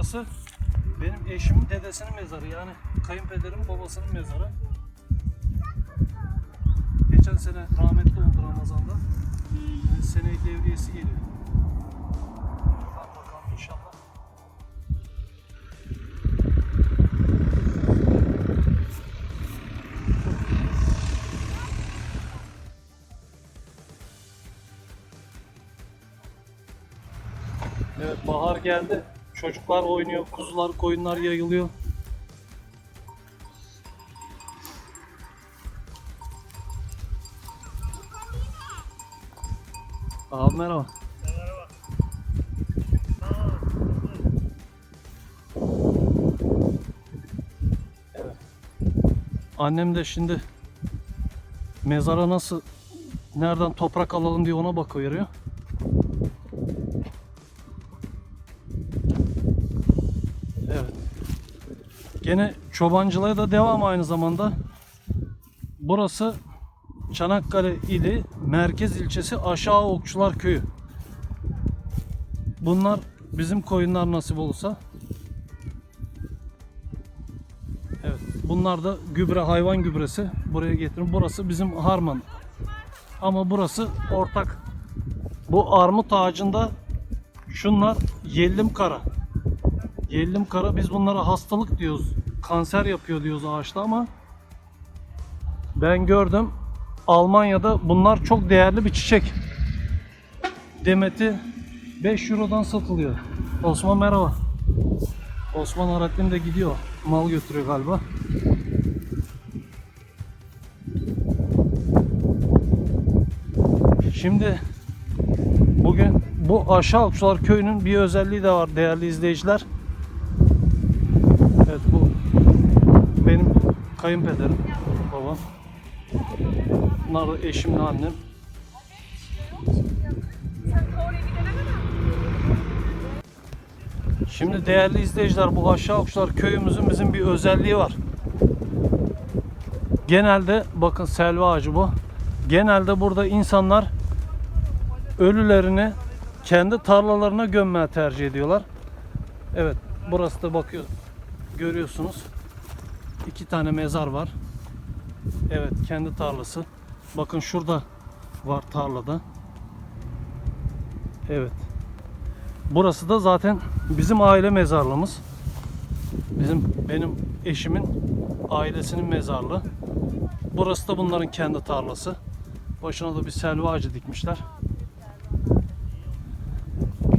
burası benim eşimin dedesinin mezarı yani kayınpederim babasının mezarı. Geçen sene rahmetli oldu Ramazan'da. Yani seneye devriyesi geliyor. Bak bakalım inşallah. Evet bahar geldi. Çocuklar oynuyor, kuzular, koyunlar yayılıyor. Abi merhaba. Evet. Annem de şimdi mezara nasıl nereden toprak alalım diye ona bakıyor. Gene çobancılığa da devam aynı zamanda. Burası Çanakkale ili merkez ilçesi Aşağı Okçular Köyü. Bunlar bizim koyunlar nasip olursa. Evet. Bunlar da gübre hayvan gübresi buraya getirin. Burası bizim harman. Ama burası ortak. Bu armut ağacında şunlar yellim kara. Yellim kara biz bunlara hastalık diyoruz. Kanser yapıyor diyoruz ağaçta ama ben gördüm Almanya'da bunlar çok değerli bir çiçek. Demeti 5 Euro'dan satılıyor. Osman merhaba. Osman Arattin de gidiyor. Mal götürüyor galiba. Şimdi bugün bu Aşağı Okçular Köyü'nün bir özelliği de var değerli izleyiciler. Evet bu benim kayınpederim, babam. Bunlar da eşimle annem. Şimdi değerli izleyiciler bu aşağı okçular köyümüzün bizim bir özelliği var. Genelde bakın selva ağacı bu. Genelde burada insanlar ölülerini kendi tarlalarına gömmeye tercih ediyorlar. Evet burası da bakıyor görüyorsunuz. İki tane mezar var. Evet kendi tarlası. Bakın şurada var tarlada. Evet. Burası da zaten bizim aile mezarlığımız. Bizim benim eşimin ailesinin mezarlığı. Burası da bunların kendi tarlası. Başına da bir selva ağacı dikmişler.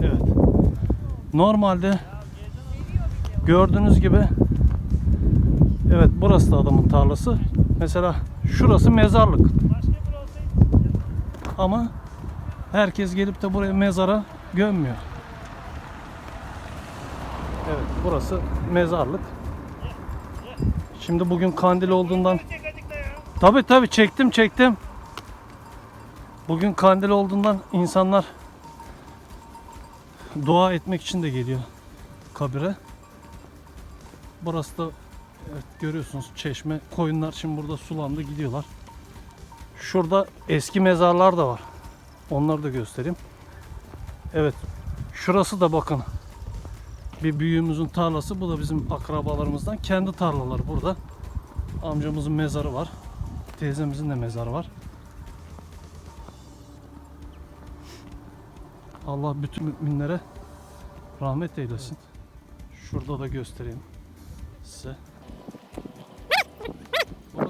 Evet. Normalde gördüğünüz gibi Evet burası da adamın tarlası. Mesela şurası mezarlık. Ama herkes gelip de buraya mezara gömmüyor. Evet burası mezarlık. Şimdi bugün kandil olduğundan Tabi tabi çektim çektim. Bugün kandil olduğundan insanlar dua etmek için de geliyor kabire. Burası da evet, görüyorsunuz çeşme. Koyunlar şimdi burada sulandı gidiyorlar. Şurada eski mezarlar da var. Onları da göstereyim. Evet. Şurası da bakın. Bir büyüğümüzün tarlası. Bu da bizim akrabalarımızdan. Kendi tarlaları burada. Amcamızın mezarı var. Teyzemizin de mezarı var. Allah bütün müminlere rahmet eylesin. Şurada da göstereyim size.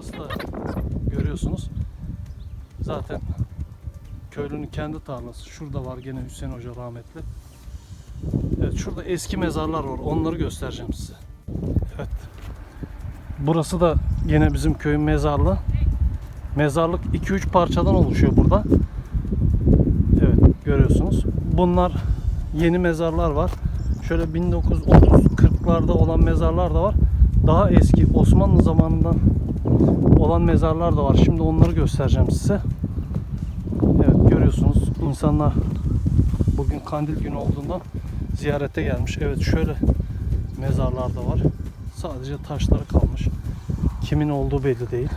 Burası da görüyorsunuz. Zaten köylünün kendi tarlası. Şurada var gene Hüseyin Hoca rahmetli. Evet şurada eski mezarlar var. Onları göstereceğim size. Evet. Burası da gene bizim köyün mezarlığı. Mezarlık 2-3 parçadan oluşuyor burada. Evet görüyorsunuz. Bunlar yeni mezarlar var. Şöyle 1930-40'larda olan mezarlar da var. Daha eski Osmanlı zamanından olan mezarlar da var. Şimdi onları göstereceğim size. Evet görüyorsunuz insanlar bugün kandil günü olduğundan ziyarete gelmiş. Evet şöyle mezarlar da var. Sadece taşları kalmış. Kimin olduğu belli değil.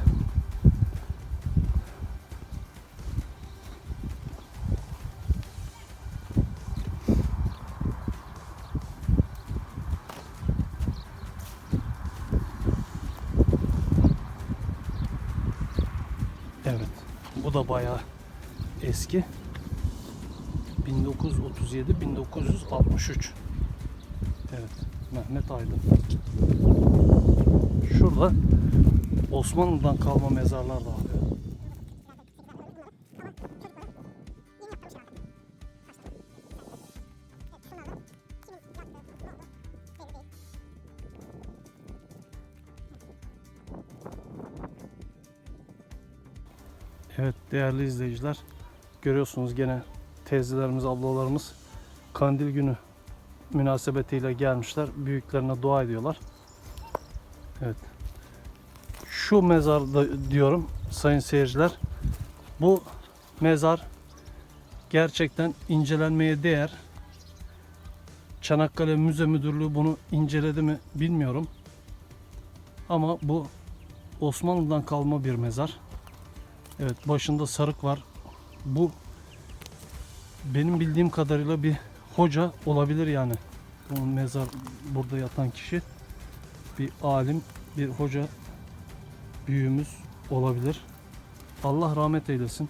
Evet. Bu da bayağı eski. 1937 1963. Evet. Mehmet Aydın. Şurada Osmanlı'dan kalma mezarlar da var. Değerli izleyiciler görüyorsunuz gene teyzelerimiz ablalarımız kandil günü münasebetiyle gelmişler büyüklerine dua ediyorlar. Evet. Şu mezarda diyorum sayın seyirciler bu mezar gerçekten incelenmeye değer. Çanakkale Müze Müdürlüğü bunu inceledi mi bilmiyorum. Ama bu Osmanlı'dan kalma bir mezar. Evet başında sarık var. Bu benim bildiğim kadarıyla bir hoca olabilir yani. Bu mezar burada yatan kişi bir alim, bir hoca büyüğümüz olabilir. Allah rahmet eylesin.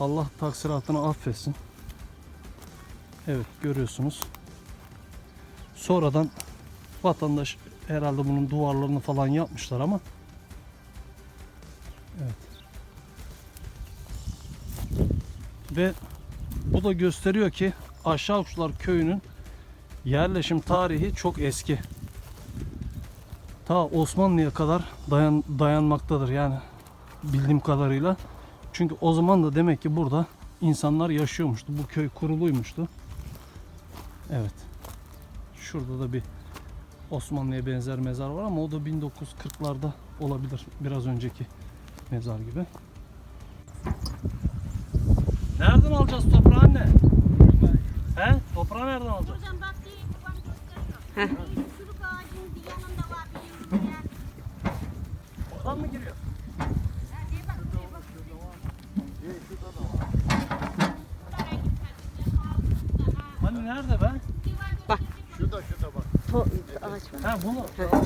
Allah taksiratını affetsin. Evet görüyorsunuz. Sonradan vatandaş herhalde bunun duvarlarını falan yapmışlar ama Ve bu da gösteriyor ki Aşağı Uçlar Köyü'nün yerleşim tarihi çok eski. Ta Osmanlı'ya kadar dayan, dayanmaktadır yani bildiğim kadarıyla. Çünkü o zaman da demek ki burada insanlar yaşıyormuştu. Bu köy kuruluymuştu. Evet. Şurada da bir Osmanlı'ya benzer mezar var ama o da 1940'larda olabilir. Biraz önceki mezar gibi. Nereden alacağız toprağı anne? He? Toprağı nereden alacağız? Hocam bak diye babam gösteriyor. Bir Çürük ağacının bir yanında var bir yer. Oradan mı giriyor? Ha, diye bak, diye bak. Hani nerede be? Bak. Şurada şurada bak. To ağaç var. Ha bunu. Tamam.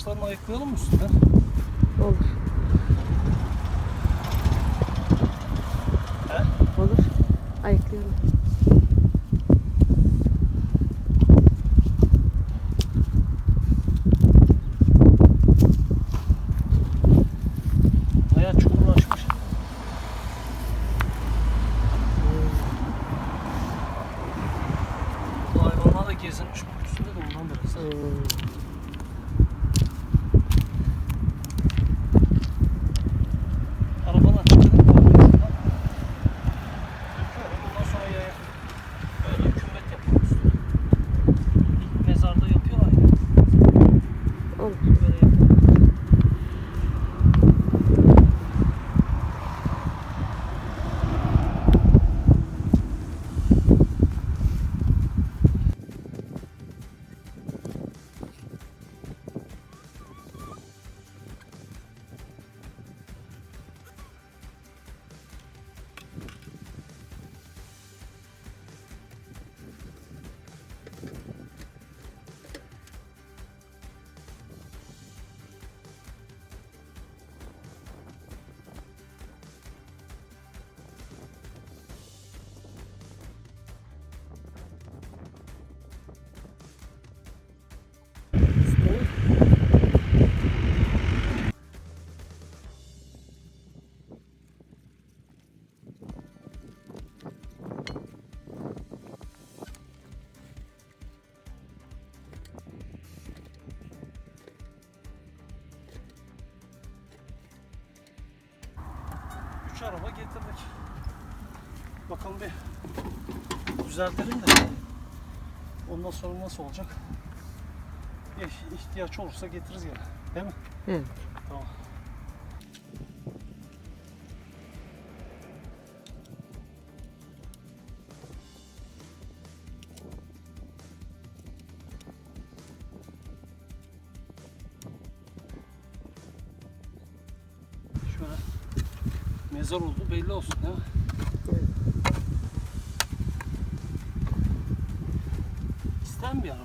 Taşlarını ayıklayalım mı üstüne? Olur. Araba getirdik. Bakalım bir düzeltelim de. Ondan sonra nasıl olacak? İhtiyaç olursa getiririz gene. Değil mi? Evet. Tamam. Mezar oldu belli olsun değil mi? Evet. Bir yer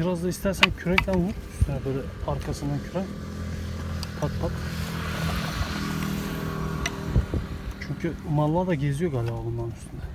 Biraz da istersen kürekle vur. Üstüne böyle arkasından kürek. Pat pat. Çünkü malva da geziyor galiba bunların üstünde.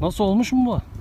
Nasıl olmuş mu bu?